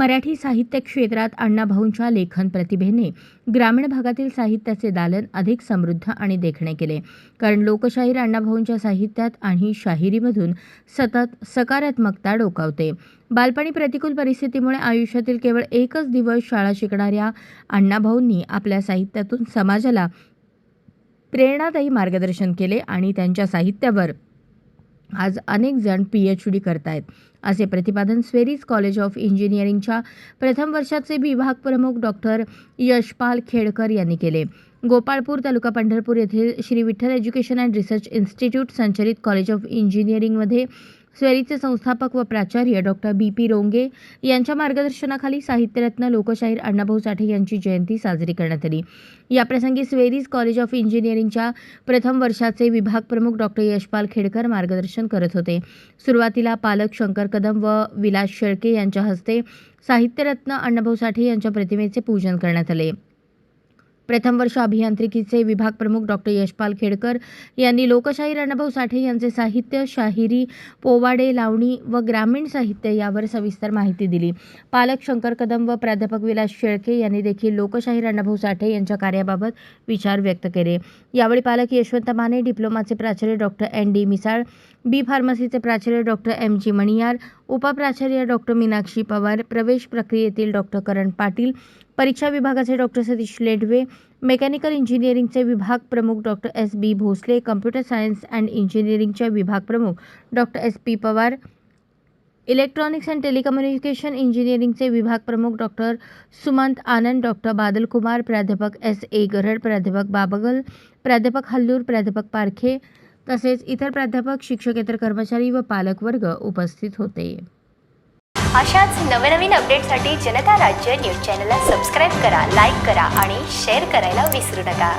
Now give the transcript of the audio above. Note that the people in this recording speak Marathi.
मराठी साहित्य क्षेत्रात अण्णाभाऊंच्या लेखन प्रतिभेने ग्रामीण भागातील साहित्याचे दालन अधिक समृद्ध आणि देखणे केले. कारण लोकशाहीर अण्णाभाऊंच्या साहित्यात आणि शाहिरीमधून सतत सकारात्मकता डोकावते. बालपणी प्रतिकूल परिस्थितीमुळे आयुष्यातील केवळ एकच दिवस शाळा शिकणाऱ्या अण्णाभाऊंनी आपल्या साहित्यातून समाजाला प्रेरणादायी मार्गदर्शन केले आणि त्यांच्या साहित्यावर आज अनेक जण पी एच डी करतायत. असे प्रतिपादन स्वेरीज कॉलेज ऑफ इंजिनिअरिंगच्या प्रथम वर्षाचे विभाग प्रमुख डॉक्टर यशपाल खेडकर यांनी केले. गोपाळपूर तालुका पंढरपूर येथील Shri Vitthal education and research institute संचलित कॉलेज ऑफ इंजिनिअरिंगमध्ये स्वेरीचे संस्थापक व प्राचार्य डॉक्टर बी पी रोंगे यांच्या मार्गदर्शनाखाली साहित्यरत्न लोकशाहीर अण्णाभाऊ साठे यांची जयंती साजरी करण्यात आली. याप्रसंगी स्वेरीज कॉलेज ऑफ इंजिनिअरिंगच्या प्रथम वर्षाचे विभाग प्रमुख डॉक्टर यशपाल खेडकर मार्गदर्शन करत होते. सुरुवातीला पालक शंकर कदम व विलास शेळके यांच्या हस्ते साहित्यरत्न अण्णाभाऊ साठे यांच्या प्रतिमेचे पूजन करण्यात आले. प्रथम वर्ष अभियांत्रिकीचे विभाग प्रमुख डॉक्टर यशपाल खेडकर यांनी लोकशाहीर अण्णाभाऊ साठे यांचे साहित्य शाहिरी पोवाडे लावणी व ग्रामीण साहित्य यावर सविस्तर माहिती दिली. पालक शंकर कदम व प्राध्यापक विलास शेळके यांनी देखील लोकशाहीर अण्णाभाऊ साठे यांच्या कार्याबाबत विचार व्यक्त केले. यावेळी पालक यशवंत माने डिप्लोमाचे प्राचार्य doctor N D Misal B फार्मसीचे प्राचार्य डॉक्टर एम जी मणियार उपप्राचार्य डॉक्टर मीनाक्षी पवार प्रवेश प्रक्रियेतील डॉक्टर करण पाटील परीक्षा विभागाचे डॉक्टर सतीश लेडवे मेकॅनिकल इंजिनिअरिंगचे विभाग प्रमुख doctor S. B. Bhosale computer science and इंजिनिअरिंगचे विभाग प्रमुख doctor S. P. Pawar electronics and telecommunication इंजिनिअरिंगचे विभाग प्रमुख डॉक्टर सुमंत आनंद डॉक्टर बादल कुमार प्राध्यापक एस. ए. गरड प्राध्यापक बाबगल प्राध्यापक हल्लूर प्राध्यापक पारखे तसेच इतर प्राध्यापक शिक्षकेतर कर्मचारी व पालक वर्ग उपस्थित होते. अशाच नवनवीन अपडेटसाठी जनता राज्य न्यूज चॅनलला सबस्क्राईब करा लाईक करा आणि शेअर करायला विसरू नका.